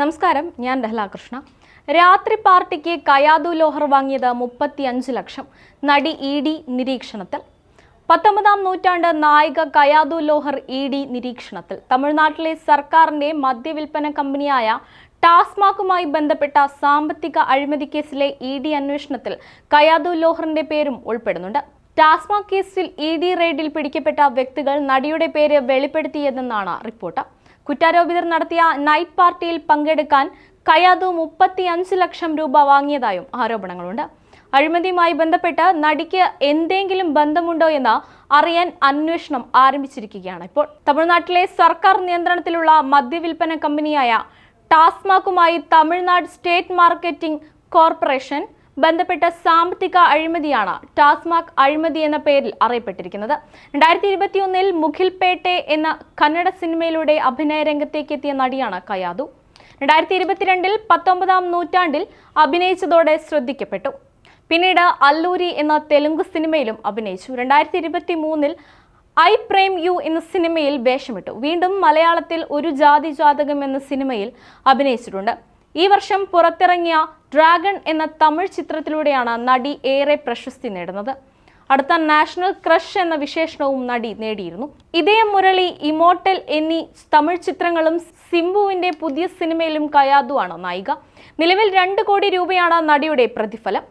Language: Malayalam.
നമസ്കാരം ഞാൻ ലഹ്ലാകൃഷ്ണ കൃഷ്ണ രാത്രി പാർട്ടിക്ക് കയാതു ലോഹർ വാങ്ങിയത് മുപ്പത്തിയഞ്ച് ലക്ഷം. നടി ഇ ഡി നിരീക്ഷണത്തിൽ. പത്തൊമ്പതാം നൂറ്റാണ്ട് നായിക കയാതു ലോഹർ ഇ ഡി നിരീക്ഷണത്തിൽ. തമിഴ്നാട്ടിലെ സർക്കാരിന്റെ മദ്യവിൽപ്പന കമ്പനിയായ ടാസ്മാക്കുമായി ബന്ധപ്പെട്ട സാമ്പത്തിക അഴിമതി കേസിലെ ഇ ഡി അന്വേഷണത്തിൽ കയാതു ലോഹറിന്റെ പേരും ഉൾപ്പെടുന്നുണ്ട്. ടാസ്മാക് കേസിൽ ഇ ഡി റെയ്ഡിൽ പിടിക്കപ്പെട്ട വ്യക്തികൾ നടിയുടെ പേര് വെളിപ്പെടുത്തിയതെന്നാണ് റിപ്പോർട്ട്. കുറ്റാരോപിതർ നടത്തിയ നൈറ്റ് പാർട്ടിയിൽ പങ്കെടുക്കാൻ കയാതു മുപ്പത്തിയഞ്ച് ലക്ഷം രൂപ വാങ്ങിയതായും ആരോപണങ്ങളുണ്ട്. അഴിമതിയുമായി ബന്ധപ്പെട്ട് നടിക്ക് എന്തെങ്കിലും ബന്ധമുണ്ടോ എന്ന് അറിയാൻ അന്വേഷണം ആരംഭിച്ചിരിക്കുകയാണ് ഇപ്പോൾ. തമിഴ്നാട്ടിലെ സർക്കാർ നിയന്ത്രണത്തിലുള്ള മദ്യവിൽപ്പന കമ്പനിയായ ടാസ്മാക്കുമായി തമിഴ്നാട് സ്റ്റേറ്റ് മാർക്കറ്റിംഗ് കോർപ്പറേഷൻ ബന്ധപ്പെട്ട സാമ്പത്തിക അഴിമതിയാണ് ടാസ്മാക് അഴിമതി എന്ന പേരിൽ അറിയപ്പെട്ടിരിക്കുന്നത്. രണ്ടായിരത്തി ഇരുപത്തിയൊന്നിൽ മുഖിൽപേട്ടെ എന്ന കന്നഡ സിനിമയിലൂടെ അഭിനയ രംഗത്തേക്ക് എത്തിയ നടിയാണ് കയാതു. രണ്ടായിരത്തി ഇരുപത്തിരണ്ടിൽ പത്തൊമ്പതാം നൂറ്റാണ്ടിൽ അഭിനയിച്ചതോടെ ശ്രദ്ധിക്കപ്പെട്ടു. പിന്നീട് അല്ലൂരി എന്ന തെലുങ്ക് സിനിമയിലും അഭിനയിച്ചു. രണ്ടായിരത്തി ഇരുപത്തി മൂന്നിൽ ഐ പ്രേം യു എന്ന സിനിമയിൽ വേഷമിട്ടു. വീണ്ടും മലയാളത്തിൽ ഒരു ജാതി ജാതകം എന്ന സിനിമയിൽ അഭിനയിച്ചിട്ടുണ്ട്. ഈ വർഷം പുറത്തിറങ്ങിയ ഡ്രാഗൺ എന്ന തമിഴ് ചിത്രത്തിലൂടെയാണ് നടി ഏറെ പ്രശസ്തി നേടുന്നത്. അടുത്ത നാഷണൽ ക്രഷ് എന്ന വിശേഷണവും നടി നേടിയിരുന്നു. ഇതേ മുരളി ഇമോട്ടൽ എന്നീ തമിഴ് ചിത്രങ്ങളും സിംബുവിന്റെ പുതിയ സിനിമയിലും കയാതുവാണ് നായിക. നിലവിൽ രണ്ട് കോടി രൂപയാണ് നടിയുടെ പ്രതിഫലം.